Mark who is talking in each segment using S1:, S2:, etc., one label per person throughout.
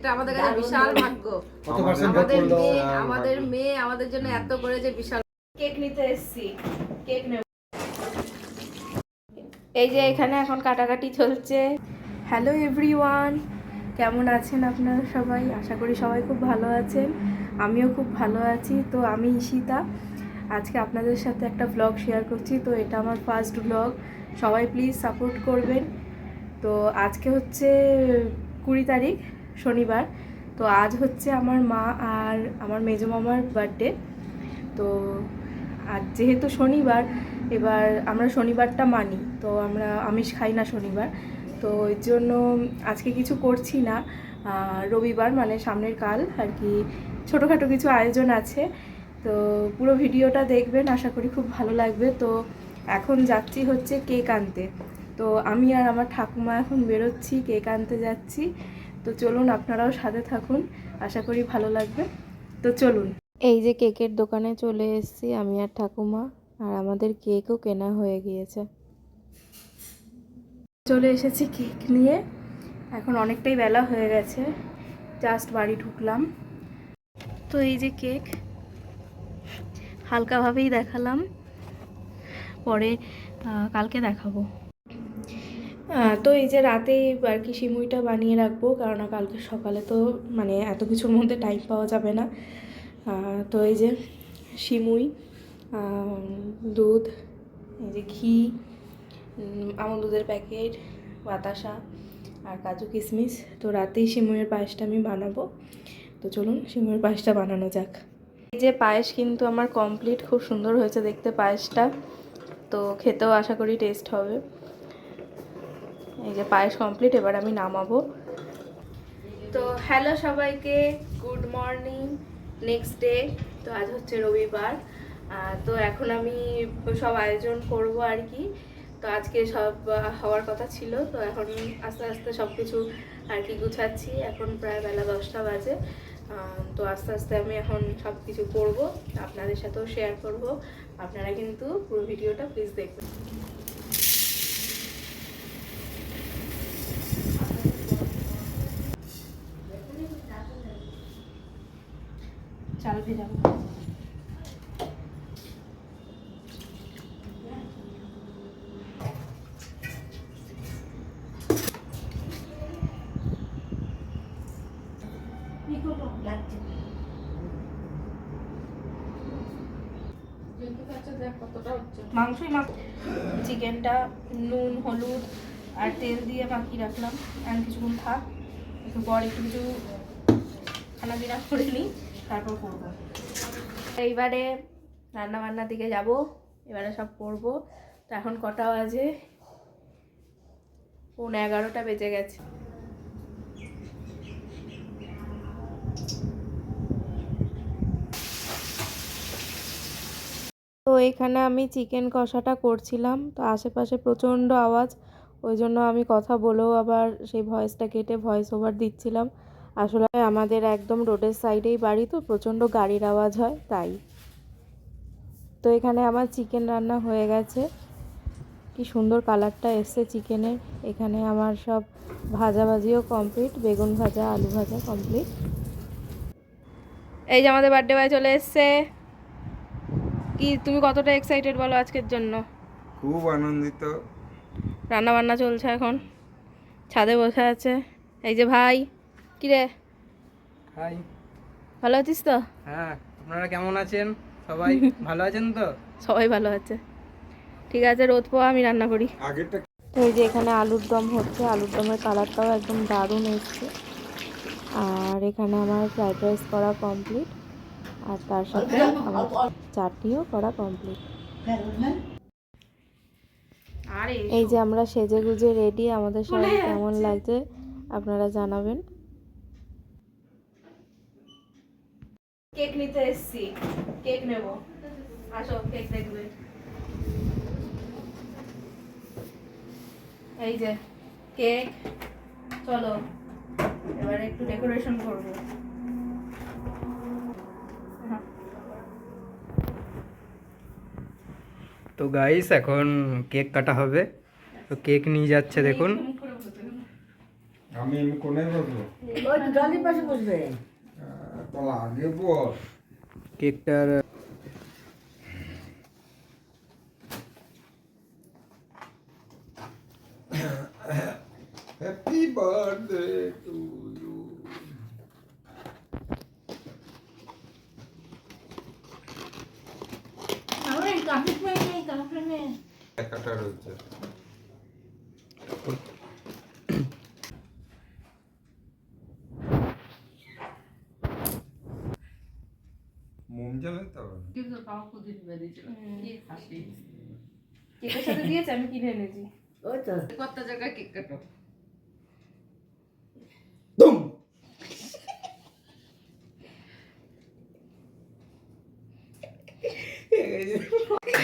S1: এটা আমাদের কাছে বিশাল ভাগ্য।
S2: কত পার্সেন্ট ভোট
S1: আমাদের মেয়ে আমাদের মেয়ে আমাদের জন্য এত করেছে বিশাল কেক নিতে এসেছি। কেক নেব। এই যে এখানে এখন কাটাকাটি চলছে। হ্যালো এভরিওয়ান কেমন আছেন আপনারা সবাই? আশা করি সবাই খুব ভালো আছেন। আমিও খুব ভালো আছি। তো আমি ঈশিতা। আজকে আপনাদের সাথে একটা ব্লগ শেয়ার করছি। তো এটা আমার ফার্স্ট ব্লগ সবাই প্লিজ সাপোর্ট করবেন। তো আজকে হচ্ছে কুড়ি তারিখ। শনিবার। তো আজ হচ্ছে আমার মা আর আমার মেজো মামার বার্থডে তো আর যেহেতু শনিবার, এবার আমরা শনিবারটা মানি, তো আমরা আমিষ খাই না শনিবার। তো ওই জন্য আজকে কিছু করছি না। রবিবার মানে সামনের কাল আর কি ছোটোখাটো কিছু আয়োজন আছে। তো পুরো ভিডিওটা দেখবেন, আশা করি খুব ভালো লাগবে। তো এখন যাচ্ছি হচ্ছে কেক আনতে। তো আমি আর আমার ঠাকুমা এখন বেরোচ্ছি, কেক আনতে যাচ্ছি। তো চলুন আপনারাও সাথে থাকুন আশা করি ভালো লাগবে। তো চলুন। এই যে কেকের দোকানে চলে এসেছি আমি আর ঠাকুমা আর আমাদের কেকও কেনা হয়ে গিয়েছে। চলে এসেছি কেক নিয়ে। এখন অনেকটাই বেলা হয়ে গেছে জাস্ট বাড়ি ঢুকলাম। তো এই যে কেক হালকাভাবেই দেখালাম পরে কালকে দেখাবো। তো এই যে রাতেই আর কি সিমুইটা বানিয়ে রাখব কারণ কালকে সকালে তো মানে এত কিছুর মধ্যে টাইম পাওয়া যাবে না। তো এই যে সিমুই দুধ, এই যে ঘি আমল দুধের প্যাকেট বাতাসা আর কাজু কিশমিশ তো রাতেই সিমুইয়ের পায়েসটা আমি বানাবো। তো চলুন সিমুইয়ের পায়েসটা বানানো যাক। এই যে পায়েস কিন্তু আমার কমপ্লিট খুব সুন্দর হয়েছে দেখতে পায়েসটা। তো খেতেও আশা করি টেস্ট হবে। এই যে পায়েস কমপ্লিট এবার আমি নামাবো। তো হ্যালো সবাইকে গুড মর্নিং নেক্সট ডে তো আজ হচ্ছে রবিবার। তো এখন আমি সব আয়োজন করব আর কি। তো আজকে সব হওয়ার কথা ছিল, তো এখন আস্তে আস্তে সব কিছু আর কি গুছাচ্ছি। এখন প্রায় বেলা দশটা বাজে। তো আস্তে আস্তে আমি এখন সব কিছু করব। আপনাদের সাথেও শেয়ার করব। আপনারা কিন্তু পুরো ভিডিওটা প্লিজ দেখবেন। চাল ভেজাবো মাংসই মাখ চিকেনটা, নুন, হলুদ, আর তেল দিয়ে মাখিয়ে রাখলাম। আর কিছুক্ষণ থাক। একটু পর একটু কিছু খানা পিনা করে নিই। তারপর করব। এইবারে রান্না বান্নার দিকে যাব, এবারে সব করব। তো এখন কটা বাজে? পৌনে এগারোটা বেজে গেছে। তো এখানে আমি চিকেন কষাটা করছিলাম, তো আশেপাশে প্রচণ্ড আওয়াজ, ওই জন্য আমি কথা বলেও আবার সেই ভয়েসটা কেটে ভয়েস ওভার দিচ্ছিলাম। আসলে আমাদের একদম রোডের সাইডেই বাড়ি তো প্রচণ্ড গাড়ির আওয়াজ হয় তাই। তো এখানে আমার চিকেন রান্না হয়ে গেছে। কি সুন্দর কালারটা এসছে চিকেনের। এখানে আমার সব ভাজাভাজিও কমপ্লিট বেগুন ভাজা আলু ভাজা কমপ্লিট। এই যে আমাদের বার্থডে বয় চলে এসছে। কি তুমি কতটা এক্সাইটেড বলো আজকের জন্য?
S2: খুব আনন্দিত।
S1: রান্না বান্না চলছে এখন। ছাদে বসে আছে। এই যে ভাই কি রে
S3: হাই।
S1: ভালো আছিস তো?
S3: হ্যাঁ আপনারা কেমন আছেন? সবাই ভালো আছেন তো?
S1: সবাই ভালো আছে। ঠিক আছে রোদ পোয়া আমি রান্না করি।
S2: আগেরটা
S1: এই যে এখানে আলুর দম হচ্ছে আলুর দমের কালারটাও একদম দারুণ এসছে। আর এখানে আমার ফ্রাইড রাইস করা কমপ্লিট আর তার সাথে আমার চাটনিও করা কমপ্লিট। এই যে আমরা সেজে গুজে রেডি আমাদের সবাই কেমন লাগছে আপনারা জানাবেন। কেক নিতে এসেছি। কেক নেব। আসো কেক দেখবে। এই যে কেক। চলো এবারে একটু ডেকোরেশন করব।
S3: তো গাইস এখন কেক কাটা হবে। তো কেক নিয়ে যাচ্ছে দেখুন।
S2: আমি কোনে বসবো?
S4: ওই জলের পাশে বসবে।
S3: কেকটার
S2: হ্যাপি বার্থডে টু ইউ একাটা রয়েছে
S4: কি হাসি?
S1: কেকের সাথে দিয়েছে? আমি কিনে এনেছি।
S4: ওই তো কত জায়গায় কেক কাটো।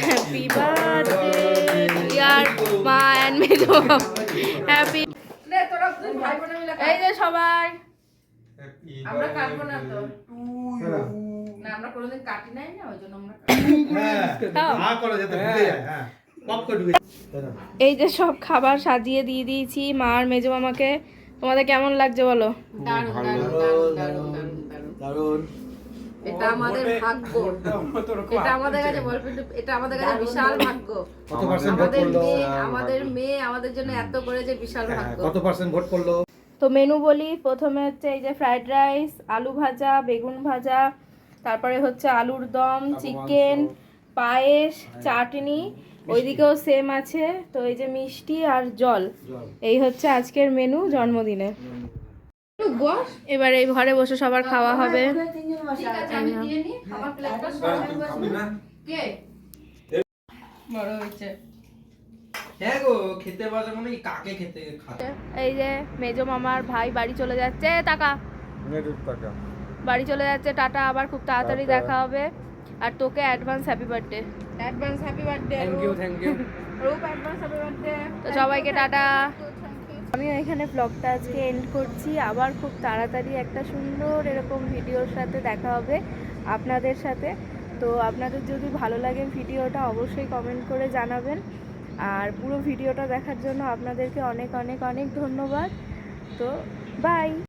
S1: হ্যাপি বার্থডে মা অ্যান্ড মেজো হ্যাপি
S4: মিলে
S1: এই যে সবাই।
S4: আমরা কাটবো না তো। না আমরা কোনোদিন কাটি নাই না ওই জন্য আমরা
S1: খাও। এই যে সব খাবার সাজিয়ে দিয়ে দিয়েছি মা আর মেজো মামাকে। তোমাদের কেমন লাগছে বলো?
S4: দারুণ দারুণ দারুণ দারুণ দারুণ দারুণ। এটা আমাদের ভাগ্য। এটা আমাদের কাছে এটা আমাদের কাছে বিশাল ভাগ্য।
S5: কত পার্সেন্ট ভোট
S4: আমাদের মেয়ে আমাদের মেয়ে আমাদের জন্য এত করেছে বিশাল
S5: হ্যাঁ,
S4: ভাগ্য।
S5: কত পার্সেন্ট ভোট পড়ল
S1: তো মেনু বলি প্রথমে হচ্ছে এই যে ফ্রাইড রাইস আলু ভাজা বেগুন ভাজা তারপরে হচ্ছে আলুর দম চিকেন পায়েস চাটনি ওইদিকেও সেম আছে। তো এই যে মিষ্টি আর জল এই হচ্ছে আজকের মেনু জন্মদিনে এবার এই ঘরে বসে সবার খাওয়া হবে।
S3: হ্যাঁ। মানে এই
S1: যে মেজো মামার ভাই বাড়ি চলে যাচ্ছে টাকা।
S2: টাকা।
S1: বাড়ি চলে যাচ্ছে টাটা আবার খুব তাড়াতাড়ি দেখা হবে। আর তোকে advance happy birthday
S4: advance happy birthday
S3: thank you thank you
S4: Roop advance happy birthday
S1: তো সবাইকে টাটা। আমিও এখানে ব্লগটা আজকে এন্ড করছি। আবার খুব তাড়াতাড়ি একটা সুন্দর এরকম ভিডিওর সাথে দেখা হবে আপনাদের সাথে। তো আপনাদের যদি ভালো লাগে ভিডিওটা অবশ্যই কমেন্ট করে জানাবেন। আর পুরো ভিডিওটা দেখার জন্য আপনাদেরকে অনেক অনেক অনেক ধন্যবাদ। তো বাই